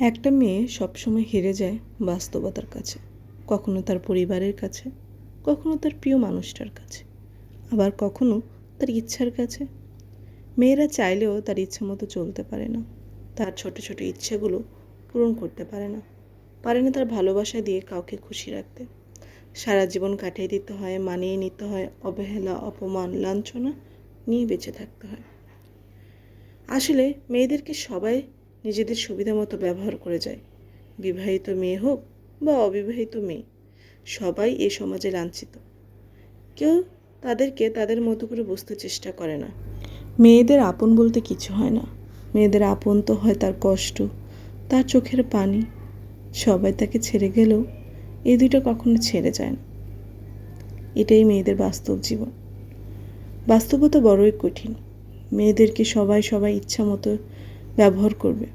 একটা মেয়ে সবসময় হেরে যায় বাস্তবতার কাছে, কখনো তার পরিবারের কাছে, কখনো তার প্রিয় মানুষটার কাছে, আবার কখনো তার ইচ্ছার কাছে। মেয়েরা চাইলেও তার ইচ্ছা মতো চলতে পারে না, তার ছোট ছোট ইচ্ছেগুলো পূরণ করতে পারে না পারে না তার ভালোবাসা দিয়ে কাউকে খুশি রাখতে। সারা জীবন কাটিয়ে দিতে হয়, মানিয়ে নিতে হয়, অবহেলা, অপমান, লাঞ্ছনা নিয়ে বেঁচে থাকতে হয়। আসলে মেয়েদেরকে সবাই নিজেদের সুবিধা মতো ব্যবহার করে যায়। বিবাহিত মেয়ে হোক বা অবিবাহিত মেয়ে, সবাই এ সমাজে লাঞ্ছিত। কেউ তাদেরকে তাদের মতো করে বুঝতে চেষ্টা করে না। মেয়েদের আপন বলতে কিছু হয় না। মেয়েদের আপন তো হয় তার কষ্ট, তার চোখের পানি। সবাই তাকে ছেড়ে গেলেও এই দুটো কখনো ছেড়ে যায় না। এটাই মেয়েদের বাস্তব জীবন। বাস্তবতা বড়ই কঠিন। মেয়েদেরকে সবাই সবাই ইচ্ছা মতো ব্যবহার করবে।